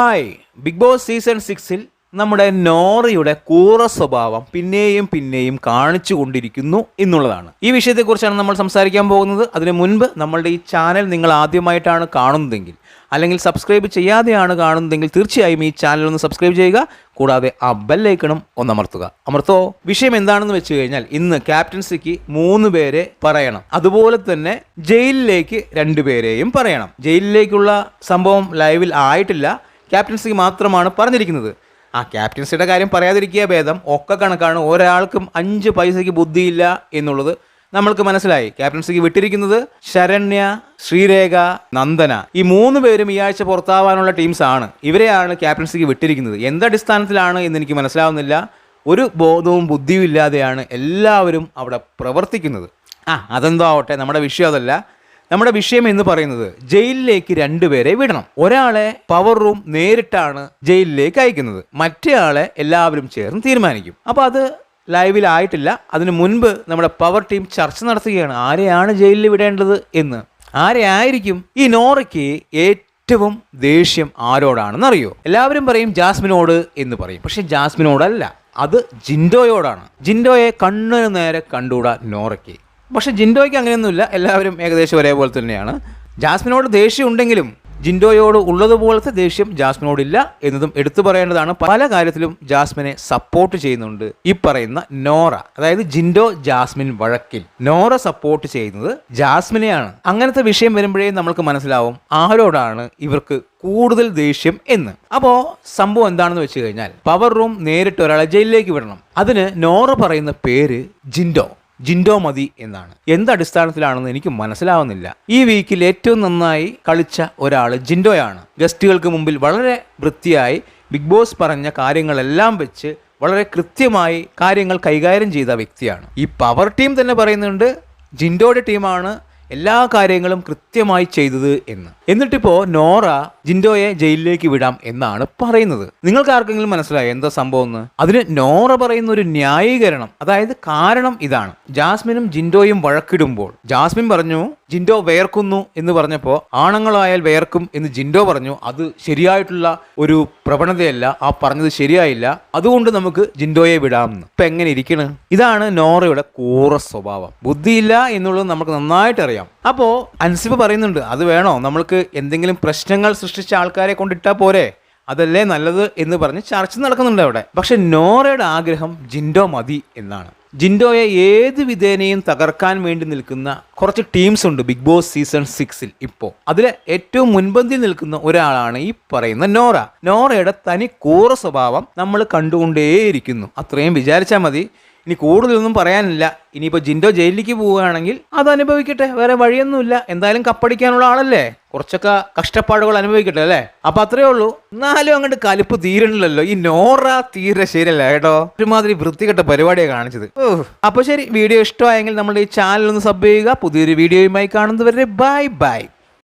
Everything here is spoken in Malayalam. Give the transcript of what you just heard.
ഹായ്. ബിഗ് ബോസ് സീസൺ സിക്സിൽ നമ്മുടെ നോറയുടെ കൂറ സ്വഭാവം പിന്നെയും പിന്നെയും കാണിച്ചു കൊണ്ടിരിക്കുന്നു എന്നുള്ളതാണ്. ഈ വിഷയത്തെക്കുറിച്ചാണ് നമ്മൾ സംസാരിക്കാൻ പോകുന്നത്. അതിനു മുൻപ് നമ്മളുടെ ഈ ചാനൽ നിങ്ങൾ ആദ്യമായിട്ടാണ് കാണുന്നതെങ്കിൽ അല്ലെങ്കിൽ സബ്സ്ക്രൈബ് ചെയ്യാതെയാണ് കാണുന്നതെങ്കിൽ തീർച്ചയായും ഈ ചാനൽ ഒന്ന് സബ്സ്ക്രൈബ് ചെയ്യുക. കൂടാതെ ആ ബെല്ലൈക്കണം ഒന്ന് അമർത്തുക. അമർത്തോ വിഷയം എന്താണെന്ന് വെച്ച് കഴിഞ്ഞാൽ ഇന്ന് ക്യാപ്റ്റൻസിക്ക് മൂന്ന് പേരെ പറയണം. അതുപോലെ തന്നെ ജയിലിലേക്ക് രണ്ടുപേരെയും പറയണം. ജയിലിലേക്കുള്ള സംഭവം ലൈവിൽ ആയിട്ടില്ല. ക്യാപ്റ്റൻസിക്ക് മാത്രമാണ് പറഞ്ഞിരിക്കുന്നത്. ആ ക്യാപ്റ്റൻസിയുടെ കാര്യം പറയാതിരിക്കുക ഭേദം. ഒക്കെ കണക്കാണ്. ഒരാൾക്കും അഞ്ച് പൈസയ്ക്ക് ബുദ്ധിയില്ല എന്നുള്ളത് നമ്മൾക്ക് മനസ്സിലായി. ക്യാപ്റ്റൻസിക്ക് വിട്ടിരിക്കുന്നത് ശരണ്യ ശ്രീരേഖ നന്ദന. ഈ മൂന്ന് പേരും ഈ ആഴ്ച പുറത്താവാനുള്ള ടീംസ് ആണ്. ഇവരെയാണ് ക്യാപ്റ്റൻസിക്ക് വിട്ടിരിക്കുന്നത്. എന്തടിസ്ഥാനത്തിലാണ് എന്ന് എനിക്ക് മനസ്സിലാവുന്നില്ല. ഒരു ബോധവും ബുദ്ധിയും ഇല്ലാതെയാണ് എല്ലാവരും അവിടെ പ്രവർത്തിക്കുന്നത്. ആ അതെന്തോ ആവട്ടെ. നമ്മുടെ വിഷയം അതല്ല. നമ്മുടെ വിഷയം എന്ന് പറയുന്നത് ജയിലിലേക്ക് രണ്ടുപേരെ വിടണം. ഒരാളെ പവർ റൂം നേരിട്ടാണ് ജയിലിലേക്ക് അയക്കുന്നത്. മറ്റേ ആളെ എല്ലാവരും ചേർന്ന് തീരുമാനിക്കും. അപ്പോൾ അത് ലൈവിലായിട്ടില്ല അതിനു മുൻപ് നമ്മുടെ പവർ ടീം ചർച്ച നടത്തുകയാണ്. ആരെയാണ് ജയിലിൽ വിടേണ്ടത് എന്ന്. ആരെയായിരിക്കും ഈ നോറയ്ക്ക് ഏറ്റവും ദേഷ്യം ആരോടാണെന്ന് അറിയോ എല്ലാവരും പറയും ജാസ്മിനോട് എന്ന് പറയും. പക്ഷെ ജാസ്മിനോടല്ല. അത് ജിൻഡോയോടാണ്. ജിൻഡോയെ കണ്ണിന് നേരെ കണ്ടുകൂടാ നോറയ്ക്ക്. പക്ഷെ ജിൻഡോയ്ക്ക് അങ്ങനെയൊന്നുമില്ല. എല്ലാവരും ഏകദേശം ഒരേപോലെ തന്നെയാണ്. ജാസ്മിനോട് ദേഷ്യം ഉണ്ടെങ്കിലും ജിൻഡോയോട് ഉള്ളതുപോലത്തെ ദേഷ്യം ജാസ്മിനോടില്ല എന്നതും എടുത്തു പറയേണ്ടതാണ്. പല കാര്യത്തിലും ജാസ്മിനെ സപ്പോർട്ട് ചെയ്യുന്നുണ്ട്. ഈ പറയുന്ന നോറ അതായത് ജിൻഡോ ജാസ്മിൻ വഴക്കിൽ. നോറ സപ്പോർട്ട് ചെയ്യുന്നത് ജാസ്മിനെയാണ്. അങ്ങനത്തെ വിഷയം വരുമ്പോഴേ നമ്മൾക്ക് മനസ്സിലാവും ആരോടാണ് ഇവർക്ക് കൂടുതൽ ദേഷ്യം എന്ന്. അപ്പോൾ സംഭവം എന്താണെന്ന് വെച്ച് കഴിഞ്ഞാൽ പവർ റൂം നേരിട്ട് ഒരാളെ ജയിലിലേക്ക് വിടണം. അതിന് നോറ പറയുന്ന പേര് ജിൻഡോ. ജിൻഡോ മതി എന്നാണ്. എന്ത് അടിസ്ഥാനത്തിലാണെന്ന് എനിക്ക് മനസ്സിലാവുന്നില്ല. ഈ വീക്കിൽ ഏറ്റവും നന്നായി കളിച്ച ഒരാൾ ജിൻഡോയാണ്. ഗസ്റ്റുകൾക്ക് മുമ്പിൽ വളരെ വൃത്തിയായി ബിഗ് ബോസ് പറഞ്ഞ കാര്യങ്ങളെല്ലാം വെച്ച് വളരെ കൃത്യമായി കാര്യങ്ങൾ കൈകാര്യം ചെയ്ത വ്യക്തിയാണ്. ഈ പവർ ടീം തന്നെ പറയുന്നുണ്ട് ജിൻഡോയുടെ ടീമാണ് എല്ലാ കാര്യങ്ങളും കൃത്യമായി ചെയ്തത് എന്ന്. എന്നിട്ടിപ്പോ നോറ ജിൻഡോയെ ജയിലിലേക്ക് വിടാം എന്നാണ് പറയുന്നത്. നിങ്ങൾക്ക് ആർക്കെങ്കിലും മനസ്സിലായോ എന്താ സംഭവം എന്ന്? അതിന് നോറ പറയുന്ന ഒരു ന്യായീകരണം അതായത് കാരണം ഇതാണ്. ജാസ്മിനും ജിൻഡോയും വഴക്കിടുമ്പോൾ ജാസ്മിൻ പറഞ്ഞു ജിൻഡോ വേർക്കുന്നു എന്ന് പറഞ്ഞപ്പോൾ ആണുങ്ങളായാൽ വേർക്കും എന്ന് ജിൻഡോ പറഞ്ഞു. അത് ശരിയായിട്ടുള്ള ഒരു പ്രവണതയല്ല. ആ പറഞ്ഞത് ശരിയായില്ല. അതുകൊണ്ട് നമുക്ക് ജിൻഡോയെ വിടാമെന്ന് ഇപ്പം എങ്ങനെ ഇരിക്കണ്? ഇതാണ് നോറയുടെ കൂറ സ്വഭാവം. ബുദ്ധിയില്ല എന്നുള്ളത് നമുക്ക് നന്നായിട്ട് അറിയാം. അപ്പോ അൻസിബ് പറയുന്നുണ്ട് അത് വേണോ? നമ്മൾക്ക് എന്തെങ്കിലും പ്രശ്നങ്ങൾ സൃഷ്ടിച്ച ആൾക്കാരെ കൊണ്ടിട്ടാൽ പോരെ? അതല്ലേ നല്ലത് എന്ന് പറഞ്ഞ് ചർച്ച നടക്കുന്നുണ്ട് അവിടെ. പക്ഷെ നോറയുടെ ആഗ്രഹം ജിൻഡോ മതി എന്നാണ്. ജിൻഡോയെ ഏത് വിധേനയും തകർക്കാൻ വേണ്ടി നിൽക്കുന്ന കുറച്ച് ടീംസ് ഉണ്ട് ബിഗ് ബോസ് സീസൺ സിക്സിൽ ഇപ്പോൾ അതിൽ ഏറ്റവും മുൻപന്തിയിൽ നിൽക്കുന്ന ഒരാളാണ് ഈ പറയുന്ന നോറ. നോറയുടെ തനി കൂറ സ്വഭാവം നമ്മൾ കണ്ടുകൊണ്ടേയിരിക്കുന്നു. അത്രയും വിചാരിച്ചാൽ മതി. ഇനി കൂടുതലൊന്നും പറയാനില്ല. ഇനിയിപ്പോൾ ജിൻഡോ ജയിലിലേക്ക് പോവുകയാണെങ്കിൽ അത് അനുഭവിക്കട്ടെ. വേറെ വഴിയൊന്നുമില്ല. എന്തായാലും കപ്പടിക്കാനുള്ള ആളല്ലേ? കുറച്ചൊക്കെ കഷ്ടപ്പാടുകൾ അനുഭവിക്കട്ടെ അല്ലേ? അപ്പൊ അത്രേ ഉള്ളൂ. എന്നാലും അങ്ങോട്ട് കലിപ്പ് തീരണില്ലല്ലോ. ഈ നോറ തീരെ ശരിയല്ല കേട്ടോ. ഒരുമാതിരി വൃത്തികെട്ട പരിപാടിയാണ് കാണിച്ചത്. അപ്പോൾ അപ്പൊ ശരി. വീഡിയോ ഇഷ്ടമായെങ്കിൽ നമ്മുടെ ഈ ചാനൽ ഒന്ന് സബ് ചെയ്യുക. പുതിയൊരു വീഡിയോയുമായി കാണുന്നവരെ ബൈ ബൈ.